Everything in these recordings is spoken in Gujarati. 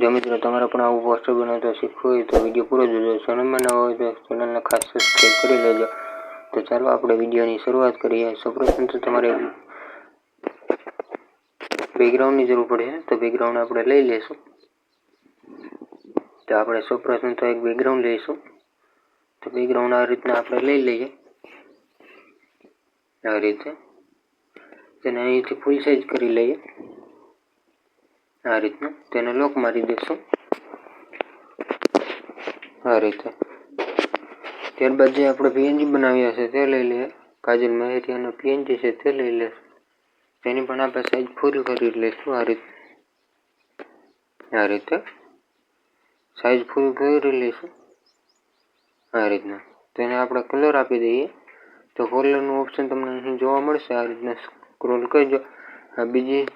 જો મિત્રો, તમારે પણ આવું પોસ્ટર બનાવતા શીખવું હોય તો વીડિયો પૂરો જોજો. ચેનલમાં નવા હોય તો ચેનલને ખાસ સબસ્ક્રાઈબ કરી લેજો. તો ચાલો આપણે વિડીયોની શરૂઆત કરીએ. સૌપ્રથમ તો તમારે બેકગ્રાઉન્ડની જરૂર પડે, તો બેકગ્રાઉન્ડ આપણે લઈ લઈશું. તો આપણે સૌપ્રથમ તો એક બેકગ્રાઉન્ડ લઈશું. તો બેકગ્રાઉન્ડ આ રીતના આપણે લઈ લઈએ. આ રીતે. તેને અહીંથી ફૂલ સાઈઝ કરી લઈએ. આ રીતના તેને લોક મારી દઈશું આ રીતે. ત્યારબાદ જે આપણે પીએનજી બનાવ્યા છે તે લઈ લઈએ. કાજલ મહેરિયાનો પીએનજી છે તે લઈ લઈશું તેની પણ આપણે સાઈઝ ફૂલ કરી લઈશું આ રીતે. આ રીતે. સાઈઝ ફૂલ કરી લઈશું. આ રીતના. તેને આપણે કલર આપી દઈએ. તો કલરનું ઓપ્શન તમને અહીં જોવા મળશે. આ રીતના સ્ક્રોલ કરજો. આ બીજી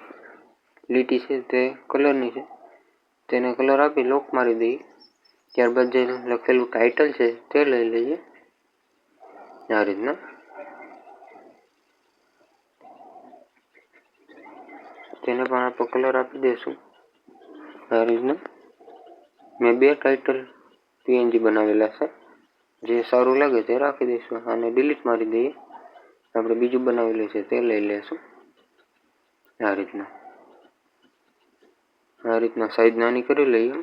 લીટી છે તે કલરની છે. તેને કલર આપી લોક મારી દઈએ ત્યારબાદ જે લખેલું ટાઇટલ છે તે લઈ લઈએ. આ રીતના. તેને પણ આપણે કલર આપી દઈશું આ રીતના. મેં બે ટાઇટલ પીએનજી બનાવેલા છે. જે સારું લાગે તે રાખી દઈશું. અને ડિલીટ મારી દઈએ. આપણે બીજું બનાવેલું છે તે લઈ લઈશું આ રીતના. આ રીતના સાઈઝ નાની કરી લઈએ.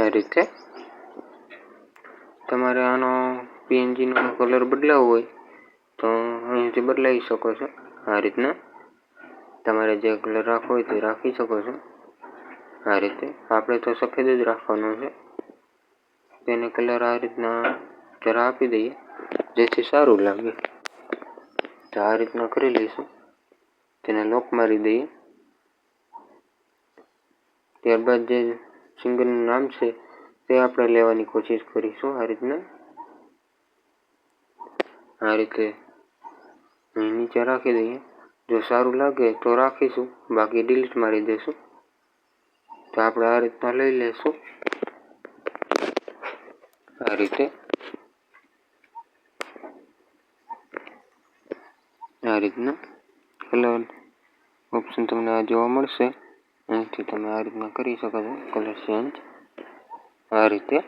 આ રીતે. તમારે આનો પીએનજીનો કલર બદલાવો હોય, તો અહીંથી બદલાવી શકો છો. આ રીતના. તમારે જે કલર રાખવો હોય તે રાખી શકો છો. આ રીતે. આપણે તો સફેદ જ રાખવાનો છે. તેને કલર આ રીતના જરા આપી દઈએ, જેથી સારું લાગે. તો આ રીતના કરી લઈશું. તેને લોક મારી દઈએ. ત્યારબાદ જે સિંગરનું નામ છે, તે આપણે લેવાની કોશિશ કરીશું આ રીતના. આ રીતે નીચે રાખી દઈએ. જો સારું લાગે તો રાખીશું, બાકી ડિલીટ મારી દઈશું. તો આપણે આ રીતના લઈ લઈશું આ રીતે. આ રીતના. કલર ઓપ્શન તમને આ જોવા મળશે. અહીંથી તમે આ રીતના કરી શકો છો કલર ચેન્જ આ રીતે.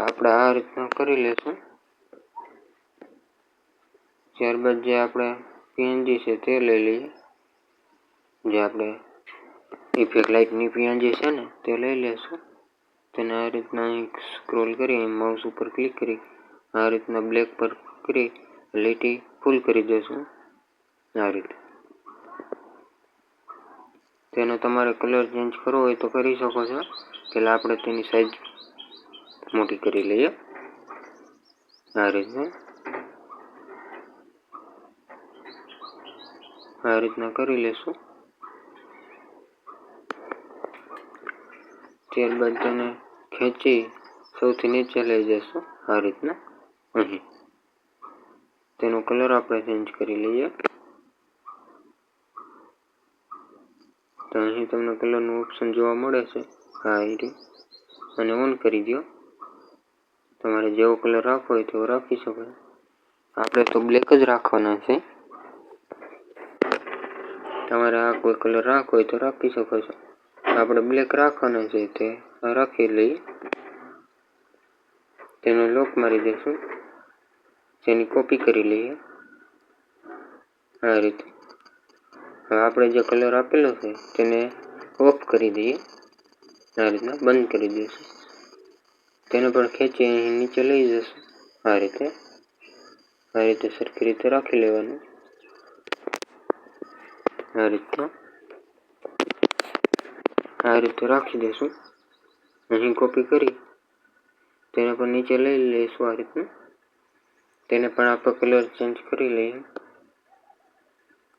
આપણે આ રીતના કરી લઈશું ત્યારબાદ જે આપણે પીએનજી છે તે લઈ લઈએ. જે આપણે ઇફેક્ટ લાઇટની પીએનજી છે ને, તે લઈ લઈશું તેને આ રીતના અહીં સ્ક્રોલ કરી માઉસ ઉપર ક્લિક કરી, આ રીતના બ્લેક પર કરી લીટી ફૂલ કરી દઈશું રીતે. તેનો તમારે કલર ચેન્જ કરવો હોય તો કરી શકો છો. પહેલાં આપણે તેની સાઈઝ મોટી કરી લઈએ. આ રીતના. આ રીતના કરી લેશું. ત્યારબાદ તેને ખેંચી સૌથી નીચે લઈ જઈશું આ રીતના. અહીં. તેનો કલર આપણે ચેન્જ કરી લઈએ. તો અહીં તમને કલરનું ઓપ્શન જોવા મળે છે. હા, એ અને ઓન કરી દો તમારે જેવો કલર રાખવો હોય તેવો રાખી શકો આપણે તો બ્લેક જ રાખવાના છે. તમારે આ કોઈ કલર રાખવો હોય તો રાખી શકો છો. આપણે બ્લેક રાખવાના છે તે રાખી લઈએ. તેનો લોક મારી દઈશું. તેની કોપી કરી લઈએ. આ રીતે. હવે આપણે જે કલર આપેલો છે, તેને ઓફ કરી દઈએ. આ રીતના બંધ કરી દઈશું. તેને પણ ખેંચી અહીં નીચે લઈ જઈશું આ રીતે આ રીતે સરખી રીતે રાખી લેવાનું. આ રીતના, આ રીતે રાખી દઈશું. અહીં કોપી કરી, તેને પણ નીચે લઈ લઈશું આ રીતનું. તેને પણ આપણે કલર ચેન્જ કરી લઈએ.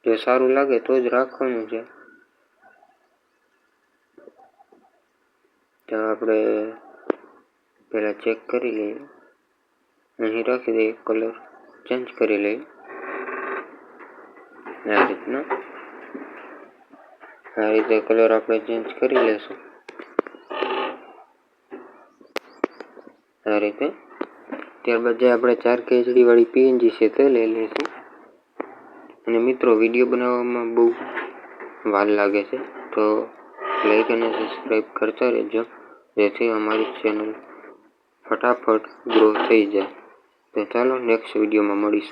જો સારું લાગે તો જ રાખવાનું છે. તો આપણે પહેલાં ચેક કરી લઈએ. અહીં રાખી દઈએ કલર ચેન્જ કરી લઈએ. આ રીતના. આ રીતે કલર આપણે ચેન્જ કરી લેશું. આ રીતે. ત્યારબાદ જે આપણે ચાર કેજડી વાળી પીએનજી છે તે લઈ લઈશું. અને મિત્રો વીડિયો બનાવવામાં બહુ વાર લાગે છે, તો લાઈક અને સબસ્ક્રાઈબ કરતા રહેજો, જેથી અમારી ચેનલ ફટાફટ ગ્રો થઈ જાય. તો ચાલો નેક્સ્ટ વિડીયોમાં મળીશું.